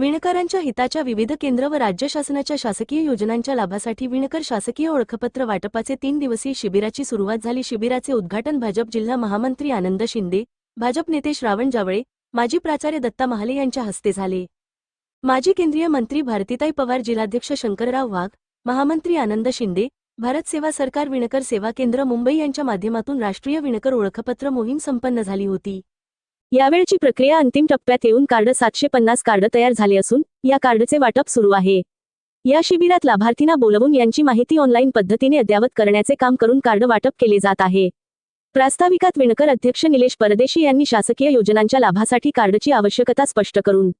विणकरांच्या हिताच्या विविध केंद्र व राज्य शासनाच्या शासकीय योजनांच्या लाभासाठी विणकर शासकीय ओळखपत्र वाटपाचे तीन दिवसीय शिबिराची सुरुवात झाली. शिबिराचे उद्घाटन भाजप जिल्हा महामंत्री आनंद शिंदे भाजप नेते श्रावण जावळे माजी प्राचार्य दत्ता महाले यांच्या हस्ते झाले. माजी केंद्रीय मंत्री भारतीताई पवार जिल्हाध्यक्ष शंकरराव वाघ महामंत्री आनंद शिंदे भारत सेवा सरकार विणकर सेवा केंद्र मुंबई यांच्या माध्यमातून राष्ट्रीय विणकर ओळखपत्र मोहीम संपन्न झाली होती. यावेळची प्रक्रिया अंतिम टप्प्यात येऊन कार्ड सातशे पन्नास कार्ड तयार झाले असून या कार्डचे वाटप सुरू आहे. या शिबिरात लाभार्थींना बोलवून यांची माहिती ऑनलाईन पद्धतीने अद्यावत करण्याचे काम करून कार्ड वाटप केले जात आहे. प्रास्ताविकात विणकर अध्यक्ष निलेश परदेशी यांनी शासकीय योजनांच्या लाभासाठी कार्डची आवश्यकता स्पष्ट करून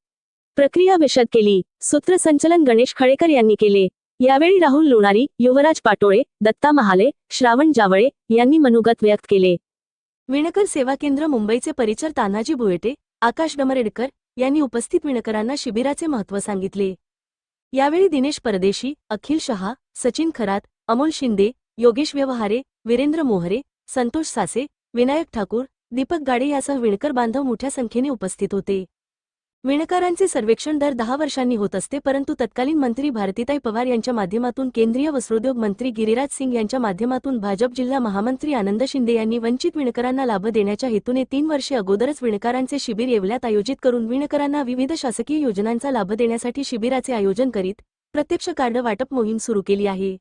प्रक्रिया विशद केली. सूत्रसंचलन गणेश खळेकर यांनी केले. यावेळी राहुल लोणारी युवराज पाटोळे दत्ता महाले श्रावण जावळे यांनी मनोगत व्यक्त केले. विणकर सेवा केंद्र मुंबईचे परिचर तानाजी भुयटे आकाश डमरेडकर यांनी उपस्थित विणकरांना शिबिराचे महत्त्व सांगितले. यावेळी दिनेश परदेशी अखिल शहा सचिन खरात अमोल शिंदे योगेश व्यवहारे वीरेंद्र मोहरे संतोष सासे विनायक ठाकूर दीपक गाडे यासह विणकर बांधव मोठ्या संख्येने उपस्थित होते. विणकरांचे सर्वेक्षण दर दहा वर्षांनी होत असते परंतु तत्कालीन मंत्री भारतीताई पवार यांच्या माध्यमातून केंद्रीय वस्त्रोद्योग मंत्री गिरिराज सिंग यांच्या माध्यमातून भाजप जिल्हा महामंत्री आनंद शिंदे यांनी वंचित विणकरांना लाभ देण्याच्या हेतूने तीन वर्षे अगोदरच विणकरांचे शिबिर येवल्यात आयोजित करून विणकरांना विविध शासकीय योजनांचा लाभ देण्यासाठी शिबिराचे आयोजन करीत प्रत्यक्ष कार्ड वाटप मोहीम सुरू केली आहे.